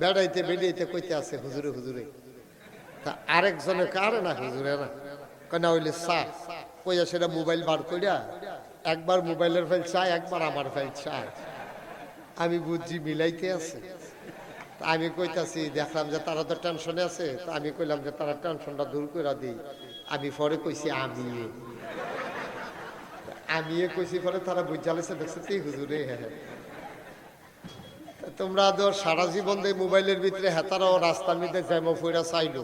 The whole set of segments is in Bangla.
বেড়াইতে বেড়াইতে কইতে আছে, হুজুরে হুজুরে। তা আরেকজনে কারে না, হুজুরে, না। কেনা হইলে চা। কইয়া সেটা মোবাইল বার কইরা একবার মোবাইলের ফাইল চায় একবার আমার ফাইল চায় আমি বুঝছি মিলাইতে আছে। আমি কইতাছি, দেখলাম যে তারা তো টেনশনে আছে। তা আমি কইলাম যে, তারা টেনশনটা দূর করে দিই। আমি পরে কইছি, আমি। আমি কইছি, পরে তারা বুঝালেছে দেখছে তুই হুজুরে। হ্যাঁ তোমরা তো সারা জীবন দিয়ে মোবাইলের ভিতরে হেতারাও রাস্তার মধ্যে জ্যামো ফইরা চাইলো?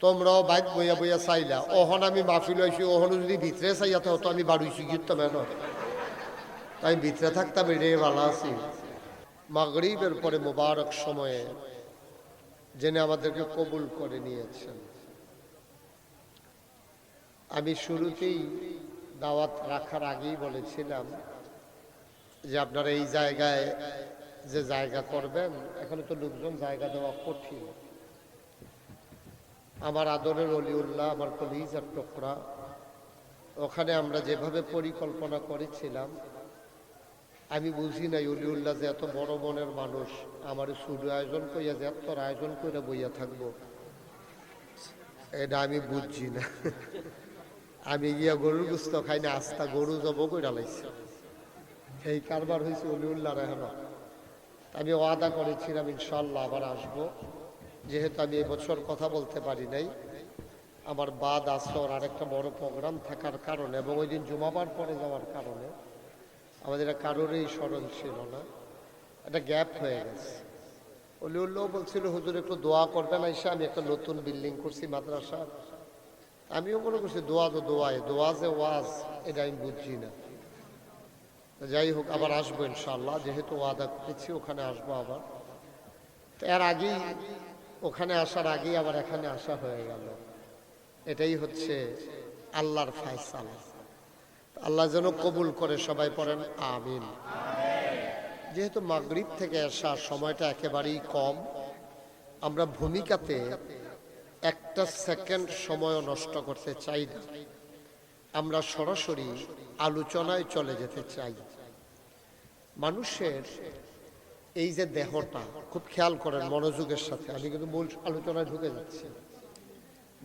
তোমরাও বাইক বইয়া বইয়া চাইলা? ওহন আমি মাফি হয়েছি ওহন যদি ভিতরে চাইয়া তো আমি বাড়ুইছি গিয়ে তাই ভিতরে থাকতাম এটাই ভালো আছি। মাগরিবের পরে মোবারক সময়ে জেনে আমাদেরকে কবুল করে নিয়েছেন। আমি শুরুতেই দাওয়াত রাখার আগেই বলেছিলাম যে আপনারা এই জায়গায় যে জায়গা করবেন, এখানে তো লোকজন জায়গা দেওয়া কঠিন। আমার আদরের অলিউল্লাহ, আমার কলিজার টুকরা, ওখানে আমরা যেভাবে পরিকল্পনা করেছিলাম, আমি বুঝি নাই অলিউল্লাহ যে এত বড় মনের মানুষ, আমার শুরু আয়োজন করিয়া যে এত আয়োজন করে বইয়া থাকব। এটা আমি বুঝছি না। আমি গিয়া গরুর গুস্ত খাই না, আস্তা গরু জব করে লাইছি। এই কারবার হয়েছে অলিউল্লাহ রেহন আমি ওয়াদা করেছিলাম ইনশাল্লাহ আবার আসব। যেহেতু আমি এবছর কথা বলতে পারি নাই, আমার বাদ আসর আরেকটা বড় প্রোগ্রাম থাকার কারণে এবং ওই দিন জুমাবার পরে যাওয়ার কারণে আমাদের এটা কারোরই স্মরণ ছিল না। একটা গ্যাপ হয়ে গেছে। অলিউল্লাহ বলছিল, হুজুর, একটু দোয়া করবেন এসে আমি একটা নতুন বিল্ডিং করছি মাদ্রাসার। আমিও মনে করছি, দোয়া তো দোয়ায় দোয়া যে ওয়াজ, এটা আমি বুঝছি না। যাই হোক, আবার আসব ইনশাল্লাহ যেহেতু ওয়াদা করেছি, ওখানে আসব আবার। এর আগেই, ওখানে আসার আগেই আবার এখানে আসা হয়ে গেল। এটাই হচ্ছে আল্লাহর ফায়সালা। আল্লাহ যেন কবুল করে সবাই পড়েন, আমিন। যেহেতু মাগরিব থেকে আসা সময়টা একেবারেই কম, আমরা ভূমিকাতে একটা সেকেন্ড সময়ও নষ্ট করতে চাই না। আমরা সরাসরি আলোচনায় চলে যেতে চাই। মানুষের এই যে দেহটা, খুব খেয়াল করেন মনোযোগের সাথে, আমি কিন্তু মূল আলোচনায় ঢুকে যাচ্ছি।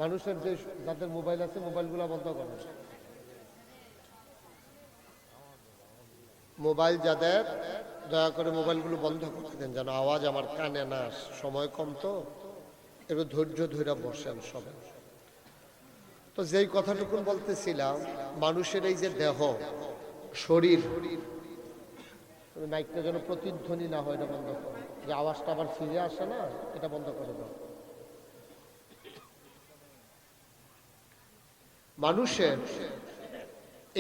মানুষের যে যাদের মোবাইল আছে, মোবাইলগুলো বন্ধ করেন। মোবাইল যাদের, দয়া করে মোবাইলগুলো বন্ধ করে দেন, যেন আওয়াজ আমার কানে না সময় কম তো, একটু ধৈর্য ধৈর্য বসেন সবাই। তো যেই কথাটুকুন বলতেছিলাম মানুষের এই যে দেহ, শরীর মাইকটা যেন প্রতিধ্বনি না হয় এটা বন্ধ করো। যে আওয়াজটা আবার ফিরে আসে না, এটা বন্ধ করে দাও। মানুষের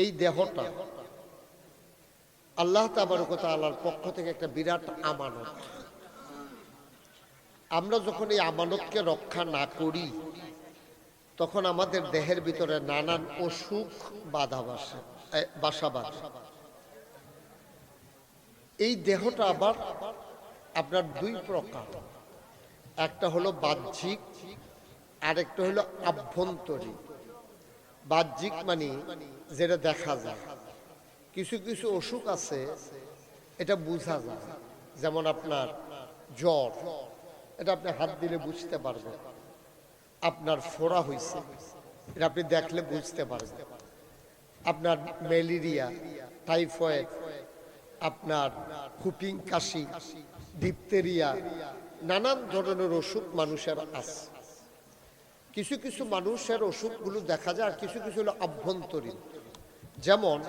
এই দেহটা আল্লাহ তাবারকতা আল্লাহর পক্ষ থেকে একটা বিরাট আমানত। আমরা যখন এই আমানতকে রক্ষা না করি তখন আমাদের দেহের ভিতরে নানান অসুখ, বাধা বাসে বাসা বাঁধে। এই দেহটা আবার আপনার দুই প্রকার। একটা হলো বাহ্যিক, আরেকটা হলো আভ্যন্তরীণ। বাহ্যিক মানে যেটা দেখা যায়। কিছু কিছু অসুখ আছে, এটা বোঝা যায়। যেমন আপনার জ্বর, এটা আপনি হাত দিলে বুঝতে পারবেন। আপনার ফোড়া হয়েছে এটা আপনি দেখলে বুঝতে পারবেন। আপনার ম্যালেরিয়া, টাইফয়েড, আপনার হুপিং কাশি ডিপতেরিয়া নানান ধরনের অসুখ মানুষের আছে। কিছু কিছু মানুষের অসুখগুলো দেখা যায় আর কিছু কিছু হলো আভ্যন্তরীণ। যেমন,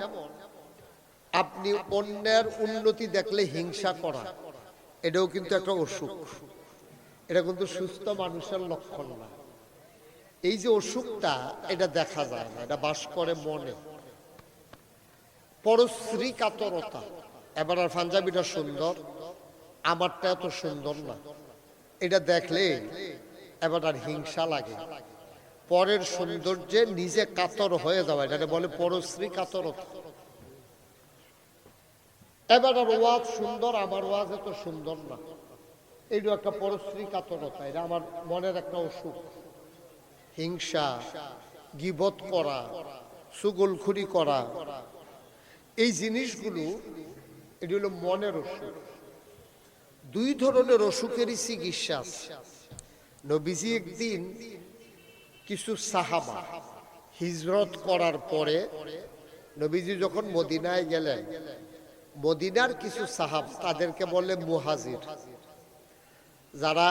আপনি অন্যের উন্নতি দেখলে হিংসা করা, এটাও কিন্তু একটা অসুখ। এটা কিন্তু সুস্থ মানুষের লক্ষণ না। এই যে অসুখটা, এটা দেখা যায় না, এটা বাস করে মনে। পরশ্রী কাতরতা এবার আর পাঞ্জাবিটা সুন্দর, আমারটা এত সুন্দর না। এটা দেখলে এবার আর হিংসা লাগে। পরের সৌন্দর্যে নিজে কাতর হয়ে যাওয়া এটা বলে পরশ্রী কাতরতা এবার আর ওয়াজ সুন্দর, আমার ওয়াজ এত সুন্দর না। এইটা একটা পরশ্রী কাতরতা এটা আমার মনের একটা অসুখ। হিংসা, গিবত করা, সুগলখুরি করা, এই জিনিসগুলো, এটি হলো মনের অসুখ দুই ধরনের অসুখেরই চিকিৎসা নবীজি একদিন কিছু সাহাবা হিজরত করার পরে নবীজি যখন মদিনায় গেলেন, মদিনার কিছু সাহাব তাদেরকে বলে মুহাজির। যারা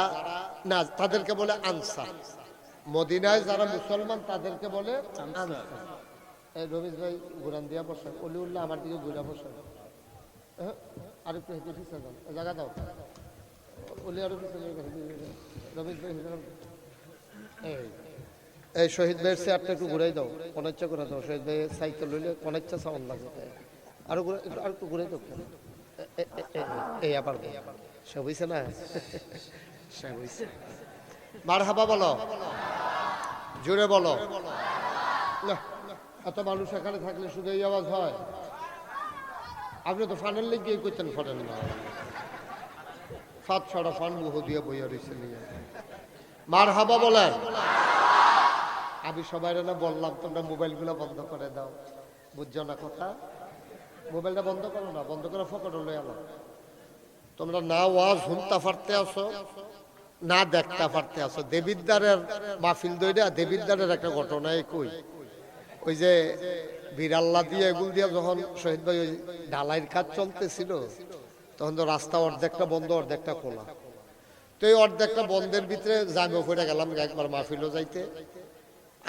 না, তাদেরকে বলে আনসার। মদিনায় যারা মুসলমান তাদেরকে বলে এই রমেশ ভাই ঘুরান দিয়া বসেন অলি উল্লাহ আমার দিকে ঘুরা বসেন আর একটু হেঁটে পিছিয়ে যান জায়গা দাও। অলি আরও পিছিয়ে রমেশ ভাই এই এই শহীদ ভাইয়ের চেয়ারটা একটু ঘুরাই দাও। কনেচ্ছা করে দাও। শহীদ ভাই সাইকেল লইলে কনেচ্ছা সাউন্ড লাগে। আরও আর একটু ঘুরাই দাও। এই আবার সে হইছে না? সে হইছে। মার হাবা বলো। জোরে বলো। না, এত মানুষ এখানে থাকলে শুধু এই আওয়াজ হয়। আপনি তো ফানের লেগে করতেন ফোনেন না। সাত ছড়া ফান মুহ দিয়ে বইয়া রয়েছে নিয়ে। মার হাবা বলেন। আমি সবাই না বললাম, তোমরা মোবাইলগুলো বন্ধ করে দাও। বুঝছ না কথা? মোবাইলটা বন্ধ করো না, বন্ধ করে ফকট লয়ে আলো। তোমরা না ওয়াজ শুনতে পারতে আসো। না দেখতে পারতে আসো দেবিদ্দারের মাহফিল দইরা দেবিদ্দারের একটা ঘটনা কই। ওই যে বিড়াল্লা দিয়ে এগুল দিয়ে যখন শহীদ ভাই ওই ঢালাইয়ের কাজ চলতেছিল, তখন তো রাস্তা অর্ধেকটা বন্ধ, অর্ধেকটা খোলা। তো এই অর্ধেকটা বন্ধের ভিতরে জামে পড়ে গেলাম একবার মাহফিলও যাইতে।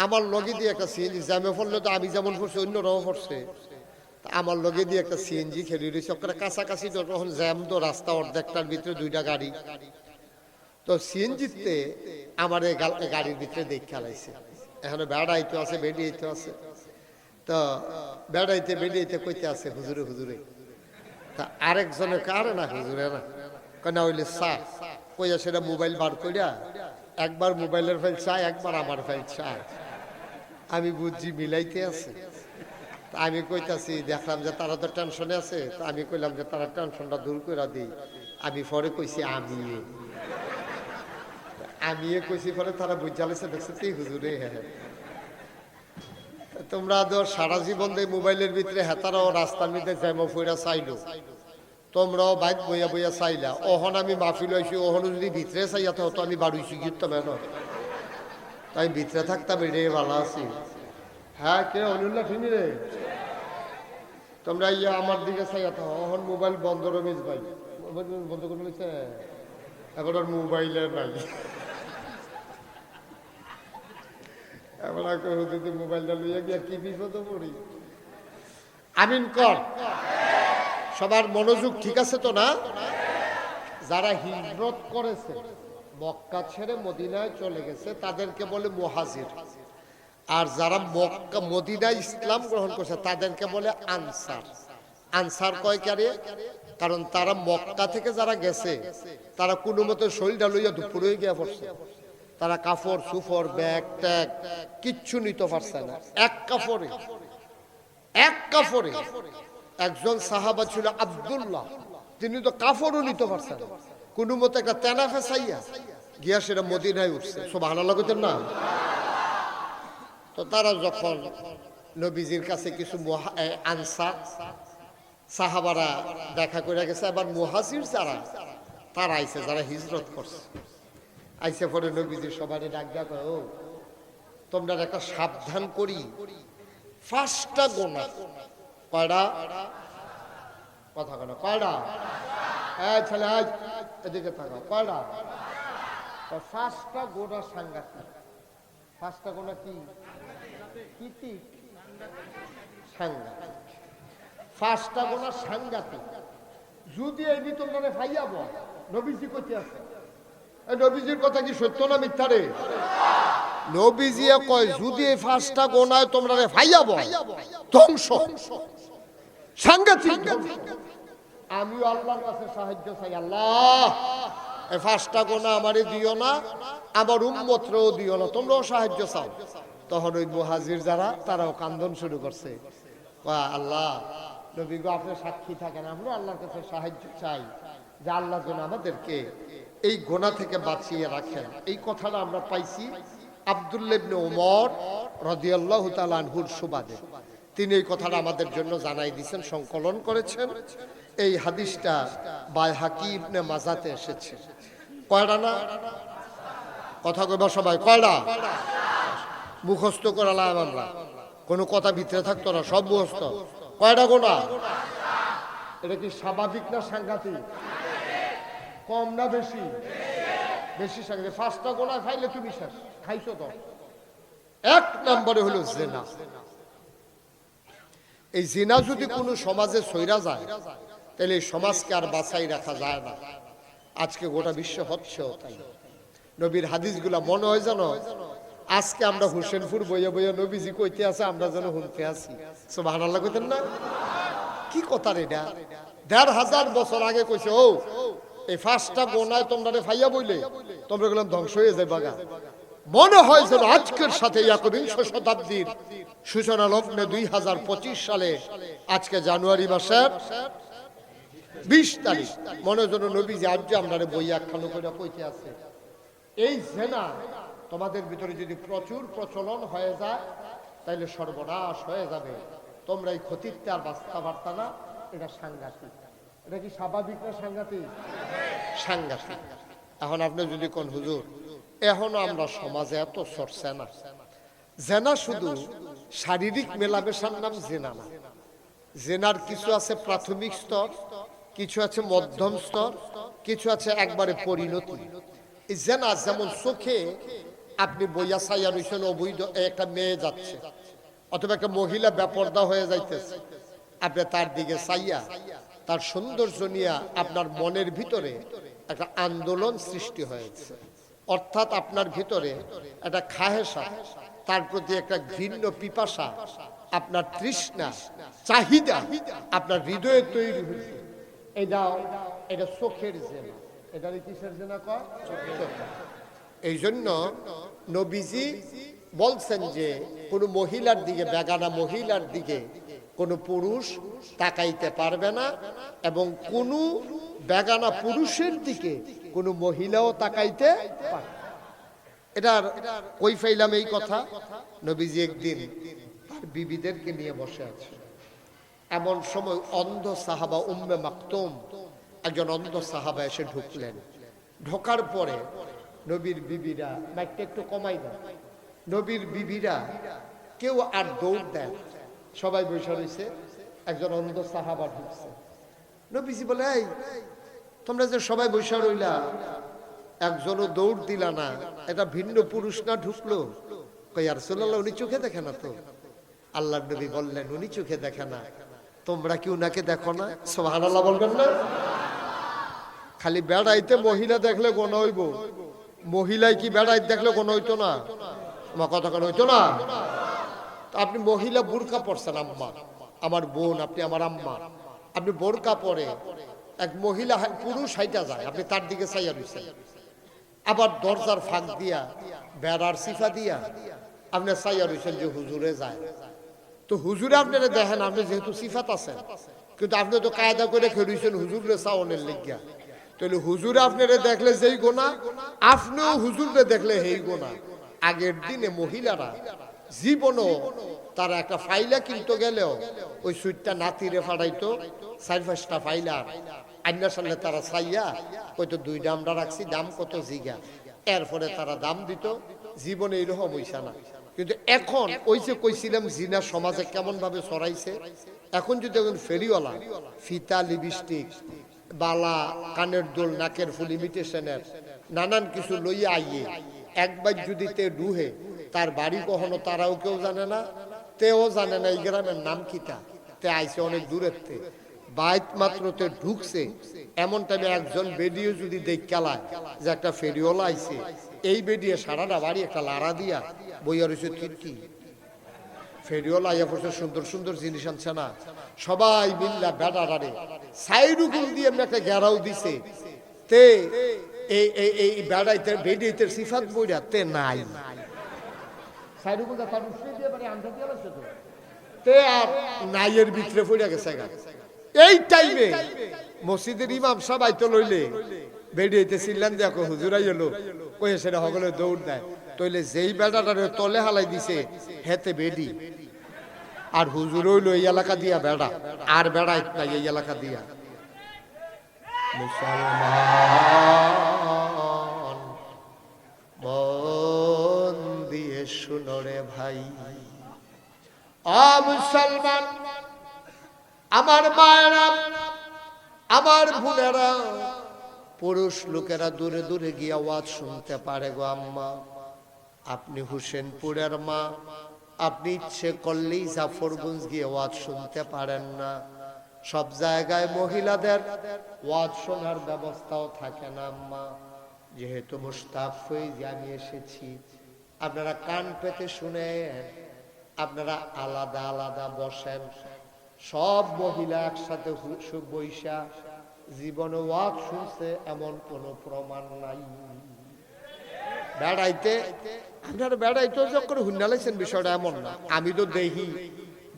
আমার লগে দিয়ে একটা সিএনজি, জামে পড়লে তো আমি যেমন পড়ছি, অন্যরাও পড়ছে। আমার লগে দিয়ে একটা সিএনজি খেলি রয়েছে কাছাকাছি তো তখন জ্যাম তো রাস্তা অর্ধেকটার ভিতরে দুইটা গাড়ি। তো সিএনজিতে আমার গাড়ির ভিতরে দেখে খেলাইছে। এখানে বেড়াইতে আছে বেরিয়েতে আছে। তো বেড়াইতে বেরিয়েতে কইতে আছে, হুজুরে হুজুরে। তা আরেকজনের কারে না, হুজুরে না। কেন হইলে চা। কইয়া সেটা মোবাইল বার করিয়া একবার মোবাইলের ফাইল চা, একবার আমার ফাইল চা। আমি বুঝছি মিলাইতে আছে। আমি কইতাছি, দেখলাম যে তারা তো টেনশনে আছে। আমি কইলাম যে, তারা টেনশনটা দূর করে দিই। আমি পরে কইছি আমি আমি কইছি পরে তারা বুঝালেছে দেখছে তুই হুজুরে হ্যাঁ। তোমরা তো সারা জীবন দিয়ে মোবাইলের ভিতরে হেতারাও রাস্তার মধ্যে জ্যামো ফুইরা চাইলো। তোমরাও বাইক বইয়া বইয়া চাইলা। ওহন আমি মাফি লইছি ওহন যদি ভিতরে চাইয়া তো আমি বাড়ুইছি গিয়ে মেন তাই ভিতরে থাকতাম রে ভালো আছি। হ্যাঁ কে অনুল্লা ঠিনি রে? তোমরা ইয়া আমার দিকে চাইয়া তো ওহন মোবাইল বন্ধ রমেশ ভাই। বন্ধ করে এখন আর মোবাইলে নাই। যদি মোবাইলটা লইয়া গিয়া কি পড়ি? আমিন কর। সবার মনোযোগ ঠিক আছে তো না? যারা হিজরত করেছে, মক্কা ছেড়ে মদিনায় চলে গেছে, তাদেরকে বলে মুহাজির। আর যারা মক্কা, মদিনায় ইসলাম গ্রহণ করছে, তাদেরকে বলে আনসার। আনসার কয় কারে? কারণ তারা মক্কা থেকে যারা গেছে, তারা কোনো মতো শরীরটা লইয়া দুপুরে গিয়া পড়ছে। তারা কাপড় সুফর, ব্যাগ, ট্যাগ, কিচ্ছু নিতে পারছে না। এক কাপড়ে এক কাপড়ে একজন সাহাবা ছিল আব্দুল্লাহ। তিনি তো কাপড়ও নিতে পারছেন। কোনো মতো একটা তেনা ফেসাইয়া গিয়া সেটা মদিনায় উঠছে। সব ভালো লাগতেন না? তো তারা যখন নবীজির কাছে কিছু আনসার সাহাবারা দেখা করে গেছে আবার মুহাজির যারা, তারা আইছে, যারা হিজরত করছে। আইসে পরে নবীজির সবাই ডাক ডাক ও, তোমরা একটা সাবধান করি। ফার্স্টটা গোনা। কয়টা? কথা কেন কয়টা? হ্যাঁ ছেলে আজ এদিকে থাকা কয়টা? ফার্স্টটা গোনা সাংঘাতিক। ফার্স্টটা গোনা কি? কীতিক। সাংঘাতিক। ফার্স্টটা গোনা সাংঘাতিক। যদি এই তোমরা ভাইয়াব নবীজি করতে আছে নবীজির কথা কি সত্য না মিথ্যা রে? নবীজি কয় যদি ফার্স্টটা গোনায় তোমরা রে ভাইয়াব ধ্বংস। সাংঘাতিক। আমিও আল্লাহর কাছে সাহায্য চাই আল্লাহ। এই ফার্স্টটা গোনা আমারে দিও না আমার উম্মতরেও দিও না তোমরাও সাহায্য চাও। তখন ওই মুহাজির যারা তারাও কান্দন শুরু করছে। আল্লাহ নবী গো আপনি সাক্ষী থাকেন আমরা আল্লাহর কাছে সাহায্য চাই। যে আল্লাহ যেন আমাদেরকে এই গোনা থেকে বাঁচিয়ে রাখেন। এই কথাটা আমরা পাইছি আবদুল্লেবনে ওমর রদিয়াল্লাহ তালানহুর সুবাদে। তিনি এই কথাটা আমাদের জন্য জানাই দিয়েছেন, সংকলন করেছেন। এই হাদিসটা বাই হাকিবনে মাজাতে এসেছে। কয়টা না? কথা কইবা সবাই, কয়টা? মুখস্থ করালাম আমরা। কোনো কথা ভিতরে থাকতো না, সব মুখস্থ। কয়টা গোনা? এটা কি স্বাভাবিক না সাংঘাতিক? কম না বেশি? বেশি সাংঘাতিক পাঁচটা গোনা খাইলে তুমি শেষ। খাইছো তো? এক নম্বরে হলো জেনা। এই জিনা যদি কোনো সমাজে সইরা যায়, তাহলে সমাজকে আর বাঁচাই রাখা যায় না। আজকে গোটা বিশ্ব হচ্ছেও তাই নবীর হাদিসগুলা মনে হয় জানো আজকে আমরা হোসেনপুর বইয়ে বইয়া নবীজি কইতে আছে, আমরা যেন শুনতে আছি। সোভান আল্লাহ না? কি কথা রে দেড় হাজার বছর আগে কইছে, ও এই ফার্স্টটা গোনায় তোমরা ফাইয়া বইলে, তোমরা গেলাম ধ্বংস হয়ে যায় বাগা। মনে হয় যেন আজকের সাথে একবিংশ শতাব্দীর সূচনা লগ্নে দুই হাজার পঁচিশ সালে, আজকে জানুয়ারি মাসের বিশ তারিখ, মনে যেন আজ যে আমরা বই একখানো করে কইতে আছে। এই জেনা তোমাদের ভিতরে যদি প্রচুর প্রচলন হয়ে যায়, তাইলে সর্বনাশ হয়ে যাবে। তোমরা এই ক্ষতিতে আর বাঁচতে পারতা না, এটা সাংঘাতিক। এটা কি স্বাভাবিক না সাংঘাতিক? সাংঘাতিক। এখন আপনি যদি কোন হুজুর, এখনও আমরা সমাজে এত চর্চা না। জেনা শুধু শারীরিক মেলামেশার নাম জেনা না। জেনার কিছু আছে প্রাথমিক স্তর, কিছু আছে মধ্যম স্তর, কিছু আছে একবারে পরিণতি। জেনা যেমন চোখে আপনি বইয়া সাইয়া রয়েছেন অবৈধ একটা মেয়ে যাচ্ছে, অথবা একটা মহিলা ব্যাপর্দা হয়ে যাইতেছে, আপনি তার দিকে চাইয়া তার সৌন্দর্য নিয়ে আপনার মনের ভিতরে একটা আন্দোলন সৃষ্টি হয়েছে। অর্থাৎ আপনার ভিতরে একটা খাহেসা তার প্রতি একটা ঘৃণ্য পিপাসা, আপনার তৃষ্ণা, চাহিদা আপনার হৃদয়ে তৈরি হয়েছে। এটা এটা চোখের জেনা। এটা কিসের জেনা এই জন্য নবীজি বলছেন যে কোনো মহিলার দিকে, বেগানা মহিলার দিকে কোনো পুরুষ তাকাইতে পারবে না এবং কোনো বেগানা পুরুষের দিকে কোনো মহিলাও তাকাইতে পারবে। এটার কই ফাইলাম এই কথা। নবীজি একদিন তার বিবিদেরকে নিয়ে বসে আছে। এমন সময় অন্ধ সাহাবা উম্মে মাকতুম, একজন অন্ধ সাহাবা এসে ঢুকলেন। ঢোকার পরে নবীর বিবিরা, মাইকটা একটু কমাই দেন নবীর বিবিরা কেউ আর দৌড় দেন সবাই বসে রয়েছে, একজন অন্ধ সাহাবা ঢুকছে। নবীজি বলে, এই, তোমরা যে সবাই বসে রইলা, একজনও দৌড় দিলা না, এটা ভিন্ন পুরুষ না ঢুকলো? কই আর সোল্লাহ উনি চোখে দেখে না তো? আল্লাহ নবী বললেন, উনি চোখে দেখে না। তোমরা কি উনাকে দেখো না? সোহান আল্লাহ বলবেন না। খালি বেড়াইতে মহিলা দেখলে কোন হইব। মহিলাই কি বেড়াইতে দেখলে কোন হইতো না? কথা কোন হইতো না? আপনি মহিলা বুরকা পরছেন, আম্মা। আমার বোন, আপনি আমার আম্মা। আপনি বোরকা পরে এক মহিলা পুরুষ হাইটা যায়, আপনি তার দিকে চাইয়া রয়েছেন আবার দরজার ফাঁক দিয়া, বেড়ার সিফা দিয়া, আপনি চাইয়া রয়েছেন যে হুজুরে যায়। তো হুজুরে আপনারা দেখেন, আপনি যেহেতু সিফাত আছেন, কিন্তু আপনি তো কায়দা করে খেলুইছেন হুজুরে সাওনের লেগিয়া। তাহলে হুজুরে আপনারা দেখলে যেই গোনা, আপনিও হুজুরে দেখলে সেই গোনা। আগের দিনে মহিলারা জীবনও তারা একটা ফাইলা কিনতে গেলেও ওই সুইটটা নাতিরে ফাড়াইতো, চার পাঁচটা ফাইলা। আন্নার সামনে তারা চাইয়া, কইতো দুই দামটা রাখছি, দাম কত জিগা। এরপরে তারা দাম দিত, জীবনে এইরকম হইসা না। কিন্তু এখন ওই যে কইছিলাম, জিনা সমাজে কেমন ভাবে ছড়াইছে, এখন যদি এখন ফেরিওয়ালা, ফিতা, লিপস্টিক, বালা, কানের দোল, নাকের ফুল ইমিটেশনের নানান কিছু লইয়া আইয়ে, একবার যদি তে ডুহে তার বাড়ি কখনো তারাও কেউ জানে না, তেও জানে না এই গ্রামের নাম কিতা। তে আইছে অনেক দূরের তে বাইত মাত্র তে ঢুকছে। এমন টাইমে একজন বেডিও যদি দেখালায় যে একটা ফেরিওয়ালা আইছে, এই বেডিয়ে সারাটা বাড়ি একটা লাড়া দিয়া বইয়া রয়েছে কি ফেরিওয়ালা আইয়া পড়ছে, সুন্দর সুন্দর জিনিস আনছে না। সবাই মিল্লা বেড়া ডারে সাইডুকুল দিয়ে এমনি একটা গেরাও দিছে। তে এই এই বেড়াইতে বেডিতে সিফাত বইরা তে নাই। সাইডুকুল দা তার দিয়ে দিয়ে তো। আর নাইয়ের ভিতরে পড়ে গেছে গা। এই টাইমে মসজিদের ইমাম সব আইতো লইলে বেরিয়েতে দেখো হুজুরাই এলো কয়ে সেটা দৌড় দেয়। তইলে যেই বেড়াটারে তলে হালাই দিছে, হেতে বেডি। আর হুজুর হইল এই এলাকা দিয়া বেড়া, আর নাই এই এলাকা দিয়া। মুসলমান মন দিয়ে শুনো রে ভাই। আ মুসলমান, আমার মায়েরা, আমার বোনেরা, পুরুষ লোকেরা দূরে দূরে গিয়ে আওয়াজ শুনতে পারে গো আম্মা। আপনি হুসেনপুরের মা, আপনি ইচ্ছে করলেই জাফরগঞ্জ গিয়ে ওয়াজ শুনতে পারেন না। সব জায়গায় মহিলাদের ওয়াজ শোনার ব্যবস্থাও থাকে না আম্মা। যেহেতু মুস্তাফ হয়ে আমি এসেছি। আপনারা কান পেতে শুনে আপনারা আলাদা আলাদা বসেন। সব মহিলা একসাথে বইসা জীবনে ওয়াক শুনছে, এমন কোনো প্রমাণ নাই। বেড়াইতে, আপনারা বেড়াইতে যখন হুন্ডালাইছেন বিষয়টা এমন না। আমি তো দেখি,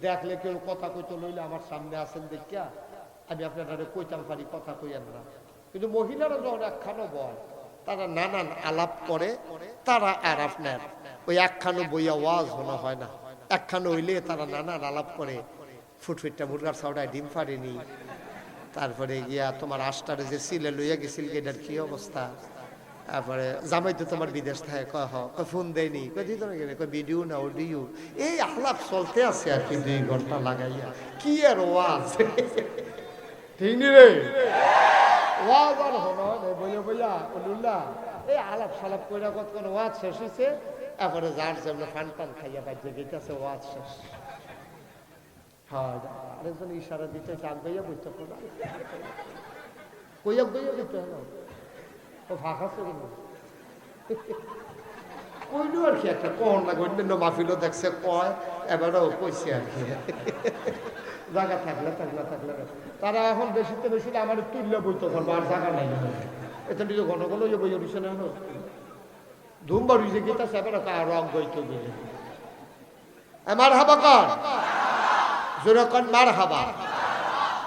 দেখলে কেউ কথা কইতে লইলে আমার সামনে আছেন দেখিয়া আমি আপনারা কইতাম পারি, কথা কইয়েন না। কিন্তু মহিলারা যখন একখানো বয় তারা নানান আলাপ করে, তারা আর আপনার ওই একখানো বইয়া ওয়াজ শোনা হয় না। একখানো হইলে তারা নানান আলাপ করে। ফুটফুটটা মুরগার সাউডায় ডিম পারেনি তারপরে গিয়া তোমার আষ্টারে যে সিলে লইয়া গেছিল এটার কি অবস্থা? তারপরে, জামাই তো তোমার বিদেশ থাকে, কয়, হ ফোন দেয়নি। কয় দিত কয় ভিডিও না অডিও এই আলাপ চলতে আছে আর কি দুই ঘণ্টা লাগাইয়া। কি আর ওয়াজ? ঠিক নি রে? ওয়াজ আর হলো রে বইয়া বইয়া বলুল্লাহ এই আলাপ সালাপ কইরা কত কোন ওয়াজ শেষ হইছে? তারপরে যার যেমন ফান পান খাইয়া বাইতে গেছে ওয়াজ শেষ। হ্যাঁ আরেকজন ইশারা দিতে চান গইয়া বুঝতে পারো কইয়া গইয়া দিতে হলো। ও ফাঁকা চলে কইলো আর কি একটা কখন লাগে অন্যান্য মাহফিলও দেখছে, কয়, এবারও কইছে আর কি। জায়গা থাকলে থাকলে থাকলে তারা এখন বেশিতে বেশি আমার তুললে বইতে পারব আর জায়গা নাই এটা নিজে ঘন ঘন যে বই উঠছে না ধুম উঠে গেছে সেবার রং গইতে গেলে মার হাবা কর। জোরে কন মার হাবা